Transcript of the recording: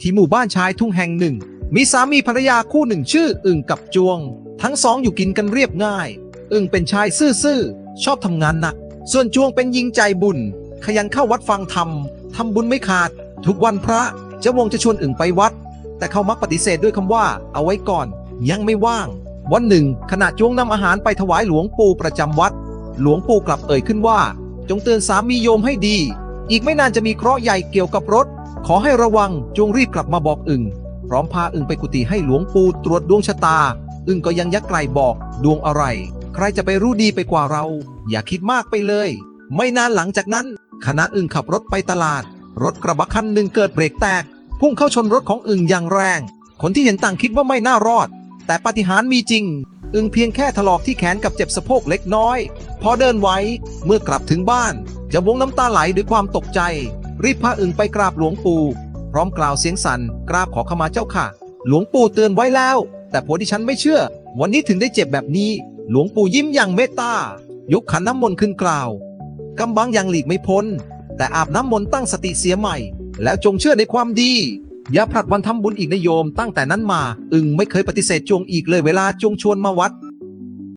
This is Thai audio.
ที่หมู่บ้านชายทุ่งแห่งหนึ่ง มีสามีภรรยาคู่หนึ่งชื่ออึ่งกับจวง ทั้งสองอยู่กินกันเรียบง่าย อึ่งเป็นชายซื่อๆชอบทำงานหนัก ส่วนจวงเป็นหญิงใจบุญ ขยันเข้าวัดฟังธรรมทำบุญไม่ขาด ทุกวันพระเจะวงจะชวนอึ่งไปวัด แต่เขามักปฏิเสธด้วยคำว่า เอาไว้ก่อน ยังไม่ว่าง วันหนึ่ง ขณะจวงนำอาหารไปถวายหลวงปู่ประจำวัด หลวงปู่กลับเอ่ยขึ้นว่า จงเตือนสามีโยมให้ดี อีกไม่นานจะมีเคราะห์ใหญ่เกี่ยวกับรถ ขอให้ระวังจงรีบกลับมาบอกอึ่งพร้อมพาอึ่งไปกุฏิให้หลวงปู่ตรวจดวงชะตา อึ่งก็ยังยักไกลบอกดวงอะไร ใครจะไปรู้ดีไปกว่าเรา อย่าคิดมากไปเลย ไม่นานหลังจากนั้นขณะอึ่งขับรถไปตลาด รถกระบะคันหนึ่งเกิดเบรกแตก พุ่งเข้าชนรถของอึ่งอย่างแรง คนที่เห็นต่างคิดว่าไม่น่ารอด แต่ปาฏิหาริย์มีจริง อึ่งเพียงแค่ถลอกที่แขนกับเจ็บสะโพกเล็กน้อย พอเดินไหวเมื่อกลับถึงบ้าน จะวงน้ำตาไหลด้วยความตกใจ รีบพาอึ่งไปกราบหลวงปู่พร้อมกล่าวเสียงสั่นกราบขอขมาเจ้าค่ะ หลวงปู่เตือนไว้แล้ว แต่ผัวที่ฉันไม่เชื่อ วันนี้ถึงได้เจ็บแบบนี้ หลวงปู่ยิ้มอย่างเมตตายกขันน้ำมนต์ขึ้นกล่าวกำบังยังหลีกไม่พ้น แต่อาบน้ำมนต์ตั้งสติเสียใหม่ แล้วจงเชื่อในความดี อย่าผลัดวันทำบุญอีกนะโยมตั้งแต่นั้นมา อึงไม่เคยปฏิเสธจวงอีกเลยเวลาจงชวนมาวัด